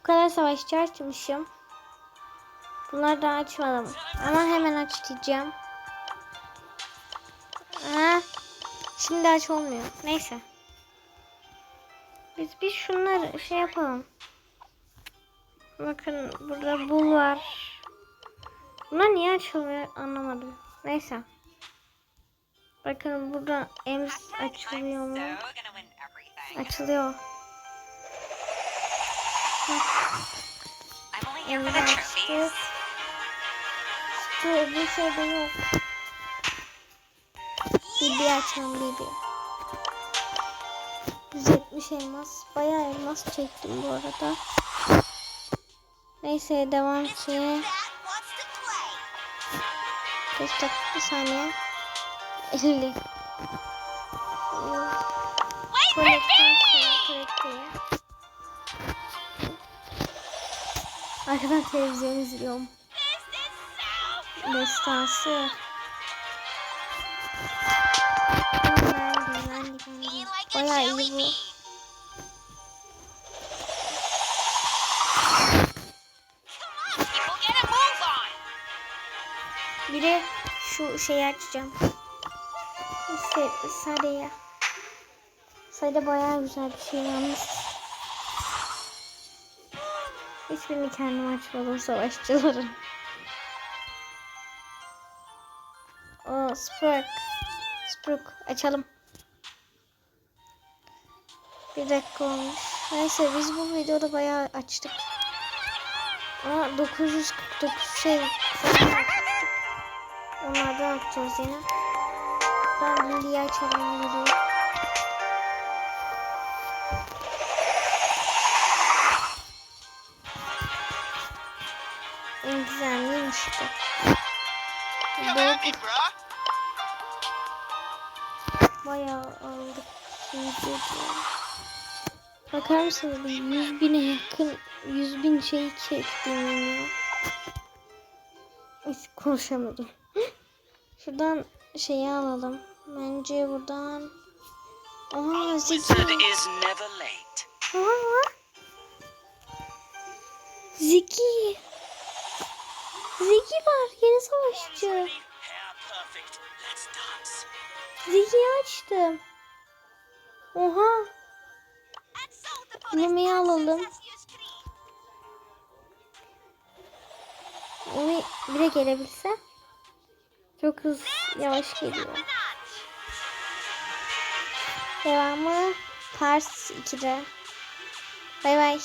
Bu kadar savaşçı açmışım. Bunları daha açmadım. Ama hemen aç. Ha, şimdi aç olmuyor. Neyse. Biz bir şunları şey yapalım. Bakın burada bul var. Bunlar niye açılmıyor anlamadım. Neyse. Bakın burada ems açılıyor mu? Açılıyor. Trophies. İşte bir şey de yok. Bibi açalım Bibi. 170 elmas. Bayağı elmas çektim bu arada. Neyse devam ki. Dakika bir saniye. 50. Kolekten sonra Arkadan televizyon izliyorum. Destansı. Bayağı iyi bu. Bir de şu şeyi açacağım. İşte sarıya. Sarı bayağı güzel bir şey yalnız. Hiçbirini kendim açmadım savaşçıların. O Spurk. Spurk açalım. Bir dakika olmuş. Neyse biz bu videoda bayağı açtık. Ama 949 şey. Onlardan atacağız yine. Ben Lily'yi açalım güzelliymiş bu. Bayağı aldık. Bakar mısınız? Bir 100 bine yakın 100 bin şey çektim ya. Hiç konuşamadım. Şuradan şeyi alalım. Bence buradan. Aha Zeki. Aha. Zeki. Zeki var. Yeni savaşçı. Zeki'yi açtım. Oha. Yemeği alalım. Onu bire gelebilse. Çok hız yavaş geliyor. Devamı Pars 2'de. Bay bay.